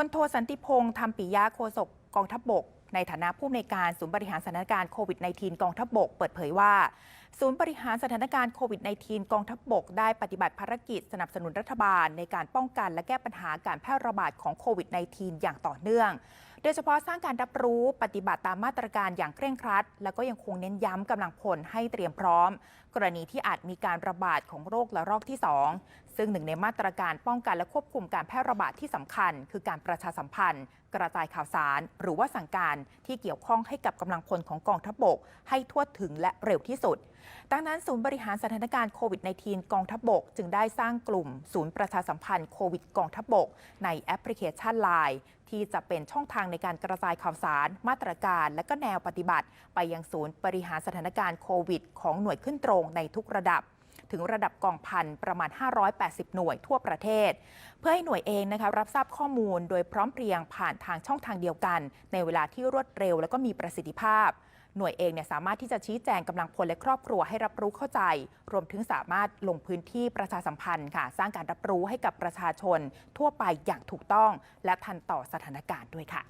พลโทสันติพงษ์ธรรมปิยะโฆษกกองทัพบก ในฐานะผู้อำนวยการศูนย์บริหารสถานการณ์โควิด -19 กองทัพบกเปิดเผยว่า ศูนย์บริหารสถานการณ์โควิด -19 กองทัพบก ได้ปฏิบัติภารกิจสนับสนุนรัฐบาล ในการป้องกันและแก้ปัญหาการแพร่ระบาดของโควิด -19 อย่างต่อเนื่อง ดยเฉพาะสร้างการรับรู้ปฏิบัติตามมาตรการอย่างเคร่งครัด แล้วก็ยังคงเน้นย้ำกำลังพลให้เตรียมพร้อม กรณีที่อาจมีการระบาดของโรคและรอกที่ 2 ซึ่งหนึ่งในมาตรการป้องกันและควบคุมการแพร่ระบาดที่สำคัญ คือการประชาสัมพันธ์ กระจายข่าวสาร หรือว่าสั่งการที่เกี่ยวข้องให้กับกำลังพลของกองทัพบกให้ทั่วถึงและเร็วที่สุด ดังนั้นศูนย์บริหารสถานการณ์โควิด -19 กองทัพบกจึงได้สร้างกลุ่ม ศูนย์ประชาสัมพันธ์โควิดกองทัพบกในแอปพลิเคชัน Line ที่จะเป็นช่องทางในการกระจายข่าวสาร มาตรการ และก็แนวปฏิบัติ ไปยังศูนย์บริหารสถานการณ์โควิด ของหน่วยขึ้นตรงในทุกระดับ ถึงระดับกองพันประมาณ 580 หน่วยทั่วประเทศ เพื่อให้หน่วยเองนะคะรับทราบข้อมูลโดยพร้อมเพรียงผ่านทางช่องทางเดียวกัน ในเวลาที่รวดเร็วและก็มีประสิทธิภาพหน่วยเองเนี่ยสามารถที่จะชี้แจงกำลังพลและครอบครัวให้รับรู้เข้าใจ รวมถึงสามารถลงพื้นที่ประชาสัมพันธ์ค่ะ สร้างการรับรู้ให้กับประชาชน ทั่วไปอย่างถูกต้อง และทันต่อสถานการณ์ด้วยค่ะ